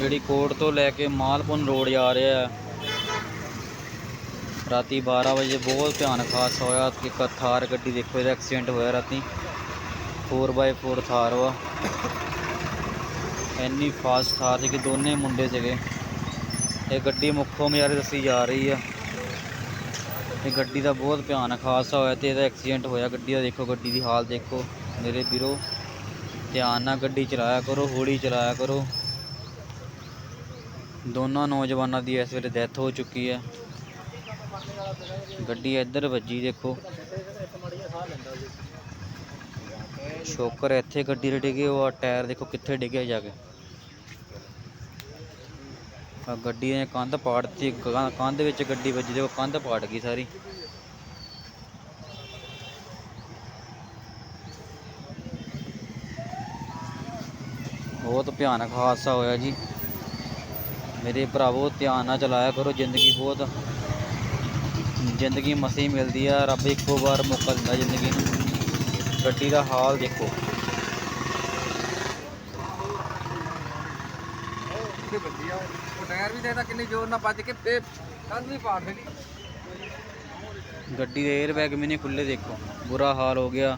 ਜਿਹੜੀ ਕੋਟ ਤੋਂ ਲੈ ਕੇ ਮਾਲਪੁਰ ਰੋਡ ਜਾ ਰਿਹਾ ਹੈ। ਰਾਤੀ 12 ਵਜੇ ਬਹੁਤ ਭਿਆਨਕ ਹਾਦਸਾ ਹੋਇਆ। ਇੱਕ ਥਾਰ ਗੱਡੀ ਦੇਖੋ, ਇਹਦਾ ਐਕਸੀਡੈਂਟ ਹੋਇਆ ਰਾਤੀ। 4x4 ਥਾਰ ਵਾ। ਇੰਨੀ ਫਾਸਟ ਥਾਰ ਸੀ ਕਿ ਦੋਨੇ ਮੁੰਡੇ ਸੀਗੇ। ਇਹ ਗੱਡੀ ਮੁੱਖੋਂ ਮਜਾਰੇ ਦੱਸੀ ਜਾ ਰਹੀ ਆ। ਇਹ ਗੱਡੀ ਦਾ ਬਹੁਤ ਭਿਆਨਕ ਹਾਦਸਾ ਹੋਇਆ ਤੇ ਇਹਦਾ ਐਕਸੀਡੈਂਟ ਹੋਇਆ। ਗੱਡੀ ਦਾ ਦੇਖੋ, ਗੱਡੀ ਦੀ ਹਾਲ ਦੇਖੋ। ਮੇਰੇ ਵੀਰੋ, ਧਿਆਨ ਨਾਲ ਗੱਡੀ ਚਲਾਇਆ ਕਰੋ, ਹੌਲੀ ਚਲਾਇਆ ਕਰੋ। ਦੋਨਾਂ ਨੌਜਵਾਨਾਂ ਦੀ ਇਸ ਵੇਲੇ ਡੈਥ ਹੋ ਚੁੱਕੀ ਹੈ। ਗੱਡੀ ਇੱਧਰ ਵੱਜੀ, ਦੇਖੋ। ਸ਼ੋਕਰ ਇੱਥੇ ਗੱਡੀ ਦੇ ਡਿੱਗੇ, ਉਹ ਆ ਟਾਇਰ ਦੇਖੋ ਕਿੱਥੇ ਡਿੱਗਿਆ ਜਾ ਕੇ। ਆ ਗੱਡੀ ਨੇ ਕੰਧ ਪਾੜਤੀ ਕਾਂ- ਕੰਧ ਵਿੱਚ ਗੱਡੀ ਵੱਜੀ, ਦੇਖੋ ਕੰਧ ਪਾੜ ਗਈ ਸਾਰੀ। ਬਹੁਤ ਭਿਆਨਕ ਹਾਦਸਾ ਹੋਇਆ ਜੀ। ਮੇਰੇ ਭਰਾਵੋ ਧਿਆਨ ਨਾਲ ਚਲਾਇਆ ਕਰੋ ਜ਼ਿੰਦਗੀ ਬਹੁਤ ਜ਼ਿੰਦਗੀ ਮਸੀਂ ਮਿਲਦੀ ਆ ਰੱਬ ਇੱਕੋ ਵਾਰ ਮੌਕਾ ਦਿੰਦਾ ਜ਼ਿੰਦਗੀ ਨੂੰ ਗੱਡੀ ਦਾ ਹਾਲ ਦੇਖੋ ਤੇ ਵੱਜੀ ਆ ਉਹ ਟਾਇਰ ਵੀ ਦੇਖਦਾ ਕਿੰਨੀ ਜ਼ੋਰ ਨਾਲ ਵੱਜ ਕੇ ਫੇਰ ਕੰਧ ਵੀ ਪਾੜ ਦੇਣੀ ਗੱਡੀ ਦੇ 에ਅਰ ਬੈਗ ਵੀ ਨਹੀਂ ਖੁੱਲੇ ਦੇਖੋ ਬੁਰਾ ਹਾਲ ਹੋ ਗਿਆ